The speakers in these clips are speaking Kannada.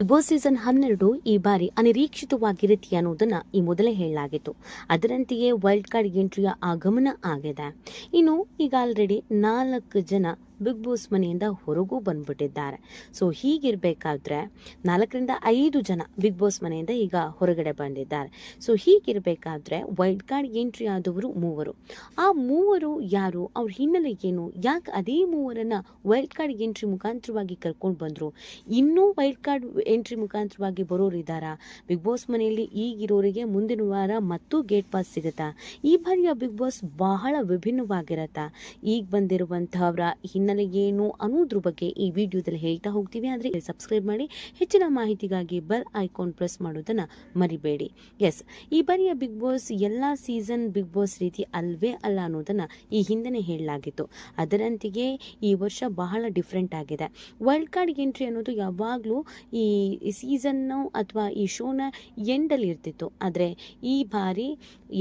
ಬಿಗ್ ಸೀಸನ್ ಹನ್ನೆರಡು ಈ ಬಾರಿ ಅನಿರೀಕ್ಷಿತವಾಗಿರುತ್ತೆ ಅನ್ನೋದನ್ನ ಈ ಮೊದಲೇ ಹೇಳಲಾಗಿತ್ತು. ಅದರಂತೆಯೇ ವೈಲ್ಡ್ ಕಾರ್ಡ್ ಎಂಟ್ರಿಯ ಆಗಮನ ಆಗಿದೆ. ಇನ್ನು ಈಗ ಆಲ್ರೆಡಿ ನಾಲ್ಕು ಜನ ಬಿಗ್ ಬಾಸ್ ಮನೆಯಿಂದ ಹೊರಗೂ ಬಂದ್ಬಿಟ್ಟಿದ್ದಾರೆ. ಸೊ ಹೀಗಿರ್ಬೇಕಾದ್ರೆ ನಾಲ್ಕರಿಂದ ಐದು ಜನ ಬಿಗ್ ಬಾಸ್ ಮನೆಯಿಂದ ಈಗ ಹೊರಗಡೆ ಬಂದಿದ್ದಾರೆ. ಸೊ ಹೀಗಿರಬೇಕಾದ್ರೆ ವೈಲ್ಡ್ ಕಾರ್ಡ್ ಎಂಟ್ರಿ ಆದವರು ಮೂವರು. ಆ ಮೂವರು ಯಾರು? ಅವ್ರ ಹಿನ್ನೆಲೆ ಏನು? ಯಾಕೆ ಅದೇ ಮೂವರನ್ನ ವೈಲ್ಡ್ ಕಾರ್ಡ್ ಎಂಟ್ರಿ ಮುಖಾಂತರವಾಗಿ ಕರ್ಕೊಂಡು ಬಂದರು? ಇನ್ನೂ ವೈಲ್ಡ್ ಕಾರ್ಡ್ ಎಂಟ್ರಿ ಮುಖಾಂತರವಾಗಿ ಬರೋರು ಇದ್ದಾರಾ ಬಿಗ್ ಬಾಸ್ ಮನೆಯಲ್ಲಿ ಈಗಿರೋರಿಗೆ ಮುಂದಿನ ವಾರ ಮತ್ತೂ ಗೇಟ್ ಪಾಸ್ ಸಿಗುತ್ತಾ? ಈ ಬಾರಿಯ ಬಿಗ್ ಬಾಸ್ ಬಹಳ ವಿಭಿನ್ನವಾಗಿರತ್ತಾ? ಈಗ ಬಂದಿರುವಂತಹವರ ಹಿನ್ನೆಲೆ ಏನು ಅನ್ನೋದ್ರ ಬಗ್ಗೆ ಈ ವಿಡಿಯೋದಲ್ಲಿ ಹೇಳ್ತಾ ಹೋಗ್ತೀವಿ. ಆದರೆ ಸಬ್ಸ್ಕ್ರೈಬ್ ಮಾಡಿ, ಹೆಚ್ಚಿನ ಮಾಹಿತಿಗಾಗಿ ಬೆಲ್ ಐಕಾನ್ ಪ್ರೆಸ್ ಮಾಡೋದನ್ನು ಮರಿಬೇಡಿ. ಎಸ್ ಈ ಬಾರಿಯ ಬಿಗ್ ಬಾಸ್ ಎಲ್ಲ ಸೀಸನ್ ಬಿಗ್ ಬಾಸ್ ರೀತಿ ಅಲ್ವೇ ಅಲ್ಲ ಅನ್ನೋದನ್ನು ಈ ಹಿಂದೆ ಹೇಳಲಾಗಿತ್ತು. ಅದರಂತೆಯೇ ಈ ವರ್ಷ ಬಹಳ ಡಿಫ್ರೆಂಟ್ ಆಗಿದೆ. ವರ್ಲ್ಡ್ ಕಾರ್ಡ್ ಎಂಟ್ರಿ ಅನ್ನೋದು ಯಾವಾಗಲೂ ಈ ಸೀಸನ್ನು ಅಥವಾ ಈ ಶೋನ ಎಂಡಲ್ಲಿ ಇರ್ತಿತ್ತು. ಆದರೆ ಈ ಬಾರಿ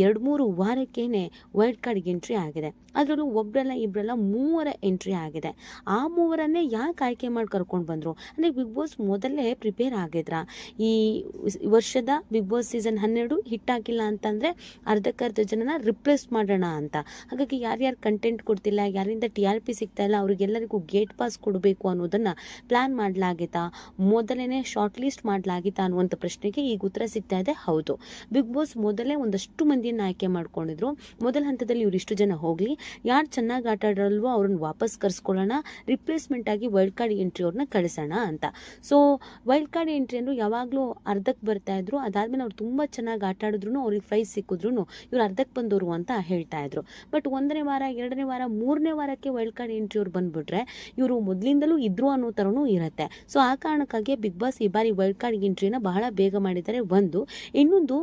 ಎರಡು ಮೂರು ವಾರಕ್ಕೇನೆ ವರ್ಲ್ಡ್ ಕಾರ್ಡ್ ಎಂಟ್ರಿ ಆಗಿದೆ. ಅದರಲ್ಲೂ ಒಬ್ಬರಲ್ಲ ಇಬ್ಬರಲ್ಲ ಮೂವರ ಎಂಟ್ರಿ ಆಗಿದೆ. ಆ ಮೂವರನ್ನೇ ಯಾಕೆ ಆಯ್ಕೆ ಮಾಡಿ ಕರ್ಕೊಂಡು ಬಂದರು? ಅಂದರೆ ಬಿಗ್ ಬಾಸ್ ಮೊದಲೇ ಪ್ರಿಪೇರ್ ಆಗಿದ್ರ. ಈ ವರ್ಷದ ಬಿಗ್ ಬಾಸ್ ಸೀಸನ್ ಹನ್ನೆರಡು ಹಿಟ್ ಆಗಿಲ್ಲ ಅಂತಂದರೆ ಅರ್ಧಕ್ಕರ್ಧ ಜನನ ರಿಪ್ಲೇಸ್ ಮಾಡೋಣ ಅಂತ. ಹಾಗಾಗಿ ಯಾರ್ಯಾರು ಕಂಟೆಂಟ್ ಕೊಡ್ತಿಲ್ಲ, ಯಾರಿಂದ ಟಿ ಆರ್ ಪಿ ಸಿಗ್ತಾ ಇಲ್ಲ, ಅವರಿಗೆಲ್ಲರಿಗೂ ಗೇಟ್ ಪಾಸ್ ಕೊಡಬೇಕು ಅನ್ನೋದನ್ನು ಪ್ಲ್ಯಾನ್ ಮಾಡಲಾಗಿತ್ತಾ? ಮೊದಲೇ ಶಾರ್ಟ್ ಲಿಸ್ಟ್ ಮಾಡಲಾಗಿತ್ತಾ ಅನ್ನುವಂಥ ಪ್ರಶ್ನೆಗೆ ಈಗ ಉತ್ತರ ಸಿಗ್ತಾ ಇದೆ. ಹೌದು. ಬಿಗ್ ಬಾಸ್ ಮೊದಲೇ ಒಂದಷ್ಟು ಮಂದಿಯನ್ನು ಆಯ್ಕೆ ಮಾಡ್ಕೊಂಡಿದ್ರು. ಮೊದಲ ಹಂತದಲ್ಲಿ ಇವರಿಷ್ಟು ಜನ ಹೋಗಲಿ. ಯಾರು ಚೆನ್ನಾಗಿ ಆಟ ಆಡಲ್ವೋ ಅವ್ರನ್ನ ವಾಪಸ್ ಕರ್ಸ್ಕೊಳ್ಳೋಣ ರಿಪ್ಲೇಸ್ಮೆಂಟ್ ಆಗಿ ವೈಲ್ಡ್ ಕಾರ್ಡ್ ಎಂಟ್ರಿ ಅವ್ರನ್ನ ಕಳಿಸೋಣ ಅಂತ. ಸೊ ವೈಲ್ಡ್ ಕಾರ್ಡ್ ಎಂಟ್ರಿ ಅಂದ್ರು ಯಾವಾಗಲೂ ಅರ್ಧಕ್ಕೆ ಬರ್ತಾ ಇದ್ರು, ಅದಾದ್ಮೇಲೆ ಅವ್ರು ತುಂಬ ಚೆನ್ನಾಗಿ ಆಟ ಆಡಿದ್ರು ಅವ್ರಿಗೆ ಪ್ರೈಸ್ ಸಿಕ್ಕಿದ್ರು ಇವ್ರು ಅರ್ಧಕ್ಕೆ ಬಂದವರು ಅಂತ ಹೇಳ್ತಾ ಇದ್ರು. ಬಟ್ ಒಂದನೇ ವಾರ, ಎರಡನೇ ವಾರ, ಮೂರನೇ ವಾರಕ್ಕೆ ವೈಲ್ಡ್ ಕಾರ್ಡ್ ಎಂಟ್ರಿ ಅವ್ರು ಬಂದ್ಬಿಟ್ರೆ ಇವರು ಮೊದಲಿಂದಲೂ ಇದ್ರು ಅನ್ನೋ ಥರನೂ ಇರುತ್ತೆ. ಸೊ ಆ ಕಾರಣಕ್ಕಾಗಿ ಬಿಗ್ ಬಾಸ್ ಈ ಬಾರಿ ವೈಲ್ಡ್ ಕಾರ್ಡ್ ಎಂಟ್ರಿನ ಬಹಳ ಬೇಗ ಮಾಡಿದ್ದಾರೆ ಒಂದು. ಇನ್ನೊಂದು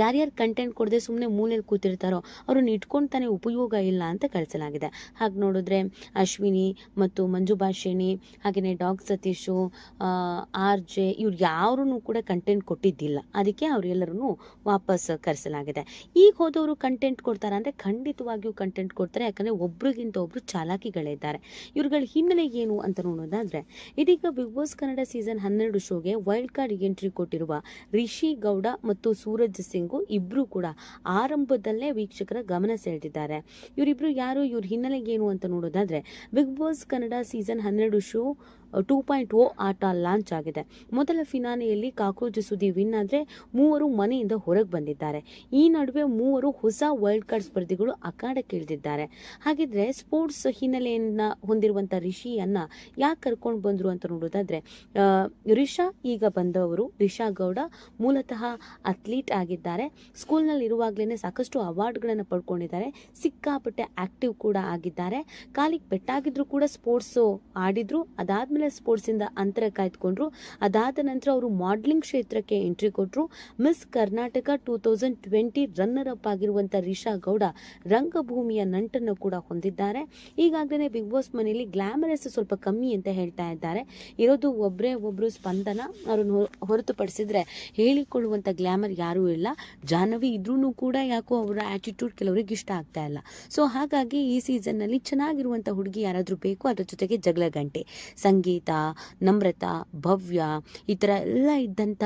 ಯಾರ್ಯಾರು ಕಂಟೆಂಟ್ ಕೊಡದೆ ಸುಮ್ಮನೆ ಮೂಲೆಯಲ್ಲಿ ಕೂತಿರ್ತಾರೋ ಅವ್ರನ್ನ ಇಟ್ಕೊಂಡು ತಾನೇ ಉಪಯೋಗ ಇಲ್ಲ ಅಂತ ಕಳಿಸಲಾಗಿದೆ. ಹಾಗೆ ನೋಡಿದ್ರೆ ಅಶ್ವಿನಿ ಮತ್ತು ಮಂಜು ಭಾಷಿಣಿ ಹಾಗೆಯೇ ಡಾಗ್ ಸತೀಶು ಆರ್ ಜೆ ಇವ್ರು ಯಾರೂ ಕೂಡ ಕಂಟೆಂಟ್ ಕೊಟ್ಟಿದ್ದಿಲ್ಲ. ಅದಕ್ಕೆ ಅವರೆಲ್ಲರೂ ವಾಪಸ್ ಕರೆಸಲಾಗಿದೆ. ಈಗ ಹೋದವರು ಕಂಟೆಂಟ್ ಕೊಡ್ತಾರೆ ಅಂದರೆ ಖಂಡಿತವಾಗಿಯೂ ಕಂಟೆಂಟ್ ಕೊಡ್ತಾರೆ. ಯಾಕಂದರೆ ಒಬ್ರಿಗಿಂತ ಒಬ್ರು ಚಾಲಾಕಿಗಳಿದ್ದಾರೆ. ಇವ್ರುಗಳ ಹಿನ್ನೆಲೆ ಏನು ಅಂತ ನೋಡೋದಾದರೆ, ಇದೀಗ ಬಿಗ್ ಬಾಸ್ ಕನ್ನಡ ಸೀಸನ್ ಹನ್ನೆರಡು ಶೋಗೆ ವೈಲ್ಡ್ ಕಾರ್ಡ್ ಎಂಟ್ರಿ ಕೊಟ್ಟಿರುವ ರಿಷಿ ಗೌಡ ಮತ್ತು ಸೂರಜ್ ಸಿಂಗು ಇಬ್ರು ಕೂಡ ಆರಂಭದಲ್ಲೇ ವೀಕ್ಷಕರ ಗಮನ ಸೆಳೆದಿದ್ದಾರೆ. ಇವರಿಬ್ರು ಯಾರು? ಇವ್ರ ಹಿನ್ನೆಲೆ ಏನು ಅಂತ ನೋಡೋದಾದ್ರೆ, ಬಿಗ್ ಬಾಸ್ ಕನ್ನಡ ಸೀಸನ್ ಹನ್ನೆರಡು ಶೋ ಟೂ ಪಾಯಿಂಟ್ ಓ ಆಟ ಲಾಂಚ್ ಆಗಿದೆ. ಮೊದಲ ಫಿನಾನೆಯಲ್ಲಿ ಕಾಕ್ರೋಚ್ ಸುದ್ದಿ ವಿನ್ ಆದರೆ ಮೂವರು ಮನೆಯಿಂದ ಹೊರಗೆ ಬಂದಿದ್ದಾರೆ. ಈ ನಡುವೆ ಮೂವರು ಹೊಸ ವರ್ಲ್ಡ್ ಕಾರ್ಡ್ ಸ್ಪರ್ಧಿಗಳು ಅಖಾಡಕ್ಕೆ ಇಳಿದಿದ್ದಾರೆ. ಹಾಗಿದ್ರೆ ಸ್ಪೋರ್ಟ್ಸ್ ಹಿನ್ನೆಲೆಯನ್ನ ಹೊಂದಿರುವಂತ ರಿಷಿಯನ್ನ ಯಾಕೆ ಕರ್ಕೊಂಡು ಬಂದ್ರು ಅಂತ ನೋಡೋದಾದ್ರೆ ರಿಷಾ ಈಗ ಬಂದವರು ರಿಷಾ ಗೌಡ ಮೂಲತಃ ಅಥ್ಲೀಟ್ ಆಗಿದ್ದಾರೆ. ಸ್ಕೂಲ್ನಲ್ಲಿ ಇರುವಾಗಲೇ ಸಾಕಷ್ಟು ಅವಾರ್ಡ್ಗಳನ್ನು ಪಡ್ಕೊಂಡಿದ್ದಾರೆ. ಸಿಕ್ಕಾಪಟ್ಟೆ ಆಕ್ಟಿವ್ ಕೂಡ ಆಗಿದ್ದಾರೆ. ಕಾಲಿಗೆ ಪೆಟ್ಟಾಗಿದ್ರು ಕೂಡ ಸ್ಪೋರ್ಟ್ಸು ಆಡಿದ್ರು. ಅದಾದ್ಮೇಲೆ ಸ್ಪೋರ್ಟ್ಸಿಂದ ಅಂತರ ಕಾಯ್ದುಕೊಂಡ್ರು. ಅದಾದ ನಂತರ ಅವರು ಮಾಡಲಿಂಗ್ ಕ್ಷೇತ್ರಕ್ಕೆ ಎಂಟ್ರಿ ಕೊಟ್ಟರು Miss Karnataka two thousand twenty runner up ಆಗಿರುವಂಥ ರಿಷಾ ಗೌಡ ರಂಗಭೂಮಿಯ ನಂಟನ್ನು ಕೂಡ ಹೊಂದಿದ್ದಾರೆ. ಈಗಾಗಲೇ ಬಿಗ್ ಬಾಸ್ ಮನೆಯಲ್ಲಿ ಗ್ಲಾಮರಸ್ ಸ್ವಲ್ಪ ಕಮ್ಮಿ ಅಂತ ಹೇಳ್ತಾ ಇದ್ದಾರೆ. ಇರೋದು ಒಬ್ಬರೇ ಒಬ್ಬರು ಸ್ಪಂದನ ಅವ್ರನ್ನ ಹೊರತುಪಡಿಸಿದ್ರೆ ಹೇಳಿಕೊಳ್ಳುವಂಥ ಗ್ಲಾಮರ್ ಯಾರೂ ಇಲ್ಲ. ಜಾಹ್ನವಿ ಇದ್ರೂ ಕೂಡ ಯಾಕೋ ಅವರ ಆಟಿಟ್ಯೂಡ್ ಕೆಲವರಿಗೆ ಇಷ್ಟ ಆಗ್ತಾ ಇಲ್ಲ. ಸೊ ಹಾಗಾಗಿ ಈ ಸೀಸನ್ನಲ್ಲಿ ಚೆನ್ನಾಗಿರುವಂಥ ಹುಡುಗಿ ಯಾರಾದರೂ ಬೇಕು, ಅದರ ಜೊತೆಗೆ ಜಗಳ ಗಂಟೆ. ಸಂಗೀತ ನಮ್ರತಾ ಭವ್ಯ ಈ ಥರ ಎಲ್ಲ ಇದ್ದಂಥ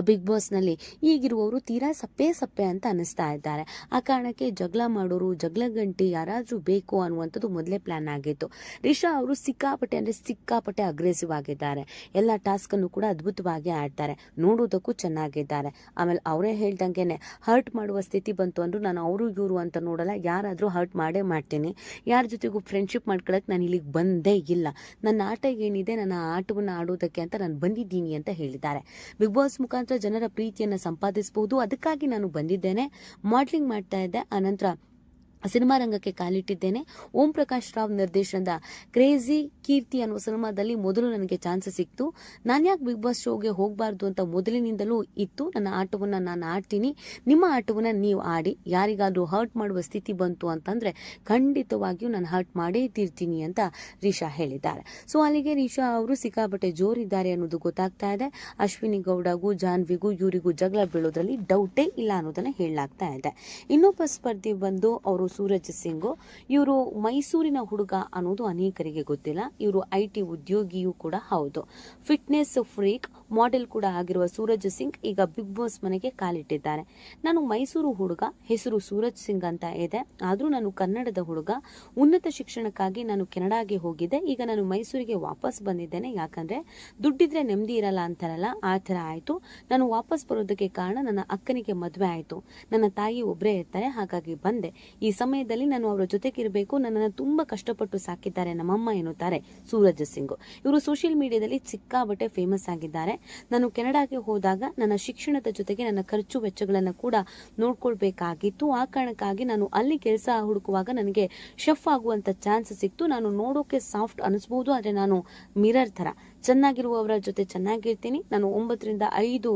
ಬಿಗ್ ಬಾಸ್ನಲ್ಲಿ ಈಗಿರುವವರು ತೀರಾ ಸಪ್ಪೆ ಸಪ್ಪೆ ಅಂತ ಅನಿಸ್ತಾ ಇದ್ದಾರೆ. ಆ ಕಾರಣಕ್ಕೆ ಜಗಳ ಮಾಡೋರು ಜಗಳ ಗಂಟಿ ಯಾರಾದರೂ ಬೇಕು ಅನ್ನುವಂಥದ್ದು ಮೊದಲೇ ಪ್ಲಾನ್ ಆಗಿತ್ತು. ರಿಷಾ ಅವರು ಸಿಕ್ಕಾಪಟ್ಟೆ ಅಂದರೆ ಸಿಕ್ಕಾಪಟ್ಟೆ ಅಗ್ರೆಸಿವ್ ಆಗಿದ್ದಾರೆ. ಎಲ್ಲ ಟಾಸ್ಕನ್ನು ಕೂಡ ಅದ್ಭುತವಾಗಿ ಆಡ್ತಾರೆ. ನೋಡೋದಕ್ಕೂ ಚೆನ್ನಾಗಿದ್ದಾರೆ. ಆಮೇಲೆ ಅವರೇ ಹೇಳ್ದಂಗೆನೆ ಹರ್ಟ್ ಮಾಡುವ ಸ್ಥಿತಿ ಬಂತು ಅಂದ್ರೂ ನಾನು ಅವರು ಇವರು ಅಂತ ನೋಡಲ್ಲ. ಯಾರಾದರೂ ಹರ್ಟ್ ಮಾಡೇ ಮಾಡ್ತೀನಿ. ಯಾರ ಜೊತೆಗೂ ಫ್ರೆಂಡ್ಶಿಪ್ ಮಾಡ್ಕೊಳಕ್ಕೆ ನಾನು ಇಲ್ಲಿಗೆ ಬಂದೇ ಇಲ್ಲ. ನನ್ನ ಆಟ ಏನಿದೆ, ನನ್ನ ಆಟವನ್ನು ಆಡೋದಕ್ಕೆ ಅಂತ ನಾನು ಬಂದಿದ್ದೀನಿ ಅಂತ ಹೇಳಿದ್ದಾರೆ. ಬಿಗ್ ಬಾಸ್ ಮುಖಾಂತರ ಜನರ ಪ್ರೀತಿಯನ್ನು ಸಂಪಾದಿಸಬಹುದು ಅದಕ್ಕಾಗಿ ನಾನು ಬಂದಿದ್ದೇನೆ. ಮಾಡಲಿಂಗ್ ಮಾಡ್ತಾ ಇದ್ದೆ. ಆನಂತರ ಸಿನಿಮಾ ರಂಗಕ್ಕೆ ಕಾಲಿಟ್ಟಿದ್ದೇನೆ. ಓಂ ಪ್ರಕಾಶ್ ರಾವ್ ನಿರ್ದೇಶನದ ಕ್ರೇಜಿ ಕೀರ್ತಿ ಅನ್ನುವ ಸಿನಿಮಾದಲ್ಲಿ ಮೊದಲು ನನಗೆ ಚಾನ್ಸ್ ಸಿಕ್ತು. ನಾನು ಯಾಕೆ ಬಿಗ್ ಬಾಸ್ ಶೋಗೆ ಹೋಗಬಾರ್ದು ಅಂತ ಮೊದಲಿನಿಂದಲೂ ಇತ್ತು. ನನ್ನ ಆಟವನ್ನು ನಾನು ಆಡ್ತೀನಿ. ನಿಮ್ಮ ಆಟವನ್ನು ನೀವು ಆಡಿ. ಯಾರಿಗಾದರೂ ಹರ್ಟ್ ಮಾಡುವ ಸ್ಥಿತಿ ಬಂತು ಅಂತಂದರೆ ಖಂಡಿತವಾಗಿಯೂ ನಾನು ಹರ್ಟ್ ಮಾಡೇ ತೀರ್ತೀನಿ ಅಂತ ರಿಷಾ ಹೇಳಿದ್ದಾರೆ. ಸೊ ಅಲ್ಲಿಗೆ ರಿಷಾ ಅವರು ಸಿಕ್ಕಾಪಟ್ಟೆ ಜೋರಿದ್ದಾರೆ ಅನ್ನೋದು ಗೊತ್ತಾಗ್ತಾ ಇದೆ. ಅಶ್ವಿನಿ ಗೌಡಗೂ, ಜಾನ್ವಿಗೂ ಇವರಿಗೂ ಜಗಳ ಬೀಳೋದ್ರಲ್ಲಿ ಡೌಟೇ ಇಲ್ಲ ಅನ್ನೋದನ್ನು ಹೇಳಲಾಗ್ತಾ ಇದೆ. ಇನ್ನೊಬ್ಬ ಸ್ಪರ್ಧಿ ಬಂದು ಅವರು ಸೂರಜ್ ಸಿಂಗ್. ಇವರು ಮೈಸೂರಿನ ಹುಡುಗ ಅನ್ನೋದು ಅನೇಕರಿಗೆ ಗೊತ್ತಿಲ್ಲ. ಇವರು ಐ ಟಿ ಉದ್ಯೋಗಿಯೂ ಕೂಡ ಹೌದು. ಫಿಟ್ನೆಸ್ ಫ್ರೀಕ್ ಮಾಡೆಲ್ ಕೂಡ ಆಗಿರುವ ಸೂರಜ್ ಸಿಂಗ್ ಈಗ ಬಿಗ್ ಬಾಸ್ ಮನೆಗೆ ಕಾಲಿಟ್ಟಿದ್ದಾರೆ. ನಾನು ಮೈಸೂರು ಹುಡುಗ, ಹೆಸರು ಸೂರಜ್ ಸಿಂಗ್ ಅಂತ ಇದೆ. ಆದರೂ ನಾನು ಕನ್ನಡದ ಹುಡುಗ. ಉನ್ನತ ಶಿಕ್ಷಣಕ್ಕಾಗಿ ನಾನು ಕೆನಡಾಗೆ ಹೋಗಿದ್ದೆ. ಈಗ ನಾನು ಮೈಸೂರಿಗೆ ವಾಪಸ್ ಬಂದಿದ್ದೇನೆ. ಯಾಕಂದ್ರೆ ದುಡ್ಡಿದ್ರೆ ನೆಮ್ಮದಿ ಇರಲ್ಲ ಅಂತಾರಲ್ಲ, ಆ ಥರ ಆಯಿತು. ನಾನು ವಾಪಸ್ ಬರೋದಕ್ಕೆ ಕಾರಣ ನನ್ನ ಅಕ್ಕನಿಗೆ ಮದುವೆ ಆಯಿತು. ನನ್ನ ತಾಯಿ ಒಬ್ಬರೇ ಇರ್ತಾರೆ, ಹಾಗಾಗಿ ಬಂದೆ. ಈ ಸಮಯದಲ್ಲಿ ನಾನು ಅವರ ಜೊತೆಗಿರಬೇಕು, ನನ್ನನ್ನು ತುಂಬ ಕಷ್ಟಪಟ್ಟು ಸಾಕಿದ್ದಾರೆ ನಮ್ಮಮ್ಮ ಎನ್ನುತ್ತಾರೆ ಸೂರಜ್ ಸಿಂಗ್. ಇವರು ಸೋಷಿಯಲ್ ಮೀಡಿಯಾದಲ್ಲಿ ಸಿಕ್ಕಾಬಟ್ಟೆ ಫೇಮಸ್ ಆಗಿದ್ದಾರೆ. ನಾನು ಕೆನಡಾಗೆ ಹೋದಾಗ ನನ್ನ ಶಿಕ್ಷಣದ ಜೊತೆಗೆ ನನ್ನ ಖರ್ಚು ವೆಚ್ಚಗಳನ್ನು ಕೂಡ ನೋಡ್ಕೊಳ್ಬೇಕಾಗಿತ್ತು. ಆ ಕಾರಣಕ್ಕಾಗಿ ನಾನು ಅಲ್ಲಿ ಕೆಲಸ ಹುಡುಕುವಾಗ ನನಗೆ ಶೆಫ್ ಆಗುವಂತ ಚಾನ್ಸ್ ಸಿಕ್ತು. ನಾನು ನೋಡೋಕೆ ಸಾಫ್ಟ್ ಅನಿಸ್ಬೋದು, ಆದರೆ ನಾನು ಮಿರರ್ ಥರ. ಚೆನ್ನಾಗಿರುವವರ ಜೊತೆ ಚೆನ್ನಾಗಿರ್ತೀನಿ. ನಾನು ಒಂಬತ್ತರಿಂದ ಐದು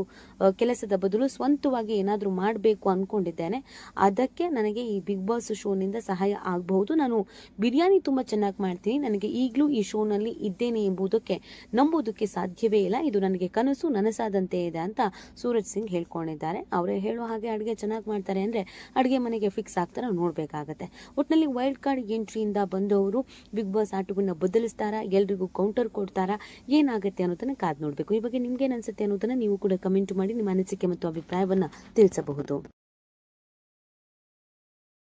ಕೆಲಸದ ಬದಲು ಸ್ವಂತವಾಗಿ ಏನಾದರೂ ಮಾಡಬೇಕು ಅಂದ್ಕೊಂಡಿದ್ದೇನೆ ಅದಕ್ಕೆ ನನಗೆ ಈ ಬಿಗ್ ಬಾಸ್ ಶೋನಿಂದ ಸಹಾಯ ಆಗಬಹುದು. ನಾನು ಬಿರಿಯಾನಿ ತುಂಬ ಚೆನ್ನಾಗಿ ಮಾಡ್ತೀನಿ. ನನಗೆ ಈಗಲೂ ಈ ಶೋನಲ್ಲಿ ಇದ್ದೇನೆ ಎಂಬುದಕ್ಕೆ ನಂಬುವುದಕ್ಕೆ ಸಾಧ್ಯವೇ ಇಲ್ಲ. ಇದು ನನಗೆ ಕನಸು, ನನಸಾದಂತೆ ಇದೆ ಅಂತ ಸೂರಜ್ ಸಿಂಗ್ ಹೇಳ್ಕೊಂಡಿದ್ದಾರೆ. ಅವರೇ ಹೇಳುವ ಹಾಗೆ ಅಡುಗೆ ಚೆನ್ನಾಗಿ ಮಾಡ್ತಾರೆ ಅಂದರೆ ಅಡುಗೆ ಮನೆಗೆ ಫಿಕ್ಸ್ ಆಗ್ತಾರೆ ನೋಡಬೇಕಾಗತ್ತೆ. ಒಟ್ಟಿನಲ್ಲಿ ವೈಲ್ಡ್ ಕಾರ್ಡ್ ಎಂಟ್ರಿಯಿಂದ ಬಂದವರು ಬಿಗ್ ಬಾಸ್ ಆಟಗಳನ್ನ ಬದಲಿಸ್ತಾರಾ? ಎಲ್ರಿಗೂ ಕೌಂಟರ್ ಕೊಡ್ತಾರಾ? ಏನಾಗುತ್ತೆ ಅನ್ನೋದನ್ನ ಕಾದ್ ನೋಡಬೇಕು. ಈ ಬಗ್ಗೆ ನಿಮ್ಗೆ ಅನ್ಸುತ್ತೆ ಅನ್ನೋದನ್ನ ನೀವು ಕೂಡ ಕಮೆಂಟ್ ಮಾಡಿ ನಿಮ್ಮ ಅನಿಸಿಕೆ ಮತ್ತು ಅಭಿಪ್ರಾಯವನ್ನ ತಿಳಿಸಬಹುದು.